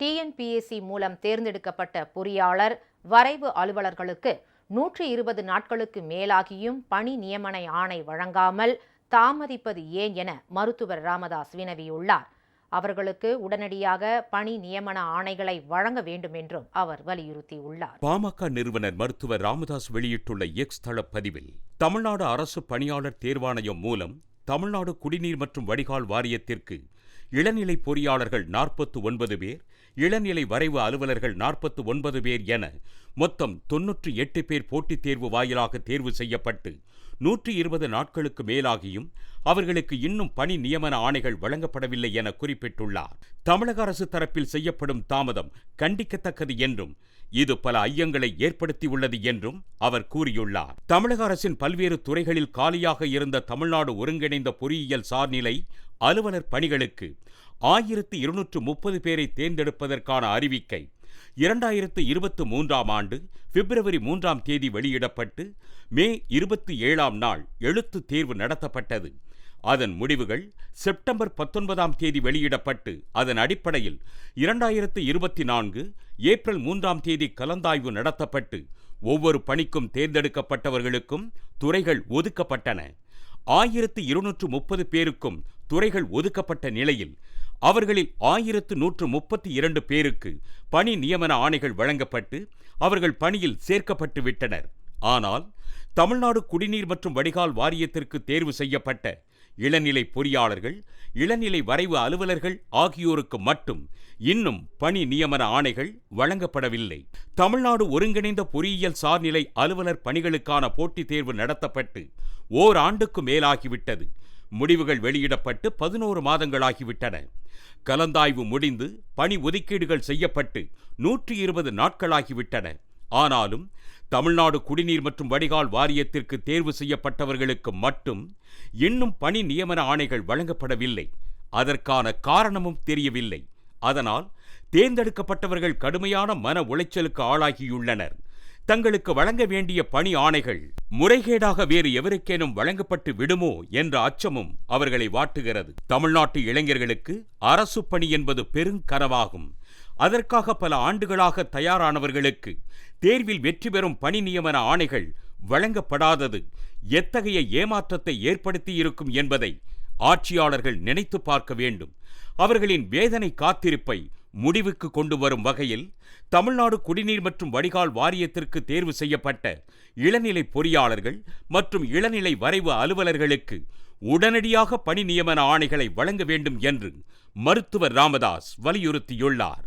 TNPSC மூலம் தேர்ந்தெடுக்கப்பட்ட பொறியாளர் வரைவு அலுவலர்களுக்கு நூற்றி இருபது நாட்களுக்கு மேலாகியும் பணி நியமன ஆணை வழங்காமல் தாமதிப்பது ஏன் என மருத்துவர் ராமதாஸ் வினவியுள்ளார். அவர்களுக்கு உடனடியாக பணி நியமன ஆணைகளை வழங்க வேண்டும் என்றும் அவர் வலியுறுத்தியுள்ளார். பாமக நிறுவனர் மருத்துவர் ராமதாஸ் வெளியிட்டுள்ள எக்ஸ் தள பதிவில் தமிழ்நாடு அரசு பணியாளர் தேர்வாணையம் மூலம் தமிழ்நாடு குடிநீர் மற்றும் வடிகால் வாரியத்திற்கு இளநிலை பொறியாளர்கள் நாற்பத்து ஒன்பது பேர் இளநிலை வரைவு அலுவலர்கள் நாற்பத்து ஒன்பது பேர் என மொத்தம் தொன்னூற்றி எட்டு பேர் போட்டித் தேர்வு வாயிலாக தேர்வு செய்யப்பட்டு நூற்றி இருபது நாட்களுக்கு மேலாகியும் அவர்களுக்கு இன்னும் பணி நியமன ஆணைகள் வழங்கப்படவில்லை என குறிப்பிட்டுள்ளார். தமிழக அரசு தரப்பில் செய்யப்படும் தாமதம் கண்டிக்கத்தக்கது என்றும் இது பல ஐயங்களை ஏற்படுத்தியுள்ளது என்றும் அவர் கூறியுள்ளார். தமிழக அரசின் பல்வேறு துறைகளில் காலியாக இருந்த தமிழ்நாடு ஒருங்கிணைந்த பொறியியல் சார்நிலை அலுவலர் பணிகளுக்கு ஆயிரத்து இருநூற்று முப்பது பேரை தேர்ந்தெடுப்பதற்கான அறிவிக்கை இரண்டாயிரத்து இருபத்து மூன்றாம் ஆண்டு பிப்ரவரி மூன்றாம் தேதி வெளியிடப்பட்டு மே இருபத்தி ஏழாம் நாள் எழுத்து தேர்வு நடத்தப்பட்டது. அதன் முடிவுகள் செப்டம்பர் பத்தொன்பதாம் தேதி வெளியிடப்பட்டு அதன் அடிப்படையில் இரண்டாயிரத்து இருபத்தி நான்கு ஏப்ரல் மூன்றாம் தேதி கலந்தாய்வு நடத்தப்பட்டு ஒவ்வொரு பணிக்கும் தேர்ந்தெடுக்கப்பட்டவர்களுக்கும் துறைகள் ஒதுக்கப்பட்டன. ஆயிரத்து இருநூற்று முப்பது பேருக்கும் துறைகள் ஒதுக்கப்பட்ட நிலையில் அவர்களில் ஆயிரத்து நூற்று முப்பத்தி இரண்டு பேருக்கு பணி நியமன ஆணைகள் வழங்கப்பட்டு அவர்கள் பணியில் சேர்க்கப்பட்டு விட்டனர் ஆனால் தமிழ்நாடு குடிநீர் மற்றும் வடிகால் வாரியத்திற்கு தேர்வு செய்யப்பட்ட இளநிலை பொறியாளர்கள் இளநிலை வரைவு அலுவலர்கள் ஆகியோருக்கு மட்டும் இன்னும் பணி நியமன ஆணைகள் வழங்கப்படவில்லை. தமிழ்நாடு ஒருங்கிணைந்த பொறியியல் சார்நிலை அலுவலர் பணிகளுக்கான போட்டித் தேர்வு நடத்தப்பட்டு ஓராண்டுக்கு மேலாகிவிட்டது. முடிவுகள் வெளியிடப்பட்டு பதினோரு மாதங்களாகிவிட்டன. கலந்தாய்வு முடிந்து பணி ஒதுக்கீடுகள் செய்யப்பட்டு நூற்றி இருபது நாட்களாகிவிட்டன. ஆனாலும் தமிழ்நாடு குடிநீர் மற்றும் வடிகால் வாரியத்திற்கு தேர்வு செய்யப்பட்டவர்களுக்கு மட்டும் இன்னும் பணி நியமன ஆணைகள் வழங்கப்படவில்லை. அதற்கான காரணமும் தெரியவில்லை. அதனால் தேர்ந்தெடுக்கப்பட்டவர்கள் கடுமையான மன உளைச்சலுக்கு ஆளாகியுள்ளனர். தங்களுக்கு வழங்க வேண்டிய பணி ஆணைகள் முறைகேடாக வேறு எவருக்கேனும் வழங்கப்பட்டு விடுமோ என்ற அச்சமும் அவர்களை வாட்டுகிறது. தமிழ்நாட்டு இளைஞர்களுக்கு அரசு பணி என்பது பெருங்கனவாகும். அதற்காக பல ஆண்டுகளாக தயாரானவர்களுக்கு தேர்வில் வெற்றி பெறும் பணி நியமன ஆணைகள் வழங்கப்படாதது எத்தகைய ஏமாற்றத்தை ஏற்படுத்தியிருக்கும் என்பதை ஆட்சியாளர்கள் நினைத்து பார்க்க வேண்டும். அவர்களின் வேதனை காத்திருப்பை முடிவுக்கு கொண்டு வரும் வகையில் தமிழ்நாடு குடிநீர் மற்றும் வடிகால் வாரியத்திற்கு தேர்வு செய்யப்பட்ட இளநிலை பொறியாளர்கள் மற்றும் இளநிலை வரைவு அலுவலர்களுக்கு உடனடியாக பணி நியமன ஆணைகளை வழங்க வேண்டும் என்று மருத்துவர் ராமதாஸ் வலியுறுத்தியுள்ளார்.